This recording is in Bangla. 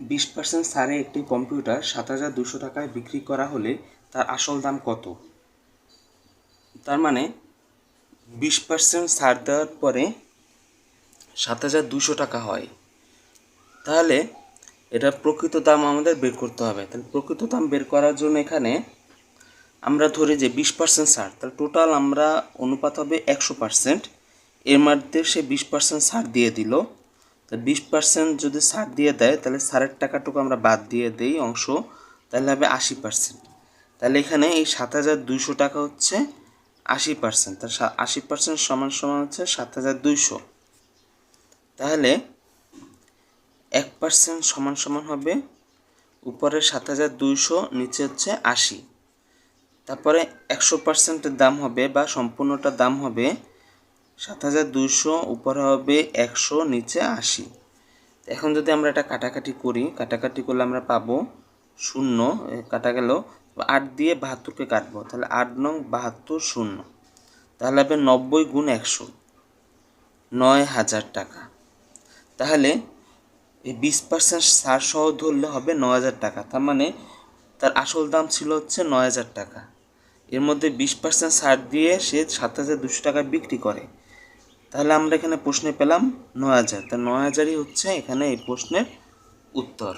বিশ পার্সেন্ট ছাড়ে একটি কম্পিউটার সাত হাজার দুশো টাকায় বিক্রি করা হলে তার আসল দাম কত? তার মানে বিশ পার্সেন্ট ছাড় দেওয়ার পরে সাত হাজার দুশো টাকা হয়। তাহলে এটা প্রকৃত দাম আমাদের বের করতে হবে। তাহলে প্রকৃত দাম বের করার জন্য এখানে আমরা ধরি যে বিশ পার্সেন্ট ছাড়। তাহলে টোটাল আমরা অনুপাত হবে একশো পার্সেন্ট এর মধ্যে সে বিশ পার্সেন্ট ছাড় দিয়ে দিল। তো বিশ পার্সেন্ট যদি ছাড় দিয়ে দেয়, তাহলে ছাড়ের টাকাটুকু আমরা বাদ দিয়ে দেই অংশ, তাহলে হবে আশি পার্সেন্ট তাহলে এখানে এই সাত হাজার দুইশো টাকা হচ্ছে আশি পার্সেন্ট তার আশি পার্সেন্ট সমান সমান হচ্ছে সাত হাজার দুইশো। তাহলে এক পার্সেন্ট সমান সমান হবে উপরে সাত হাজার দুইশো, নিচে হচ্ছে আশি। তারপরে একশো পার্সেন্টের দাম হবে বা সম্পূর্ণটার দাম হবে সাত হাজার দুইশো উপরে হবে একশো, নিচে আশি। এখন যদি আমরা এটা কাটাকাটি করি, কাটাকাটি করলে আমরা পাবো শূন্য কাটা গেল আট দিয়ে বাহাত্তরকে কাটবো, তাহলে আট নং বাহাত্তর শূন্য। তাহলে হবে নব্বই গুণ একশো, নয় হাজার টাকা। তাহলে এই বিশ পার্সেন্ট ছাড় সহ ধরলে হবে নয় হাজার টাকা, তার মানে তার আসল দাম ছিল হচ্ছে নয় হাজার টাকা। এর মধ্যে বিশ পার্সেন্ট ছাড় দিয়ে সে সাত হাজার দুশো টাকায় বিক্রি করে। তাহলে আমরা এখানে প্রশ্নে পেলাম নয় হাজার। তা নয় হাজারই হচ্ছে এখানে এই প্রশ্নের উত্তর।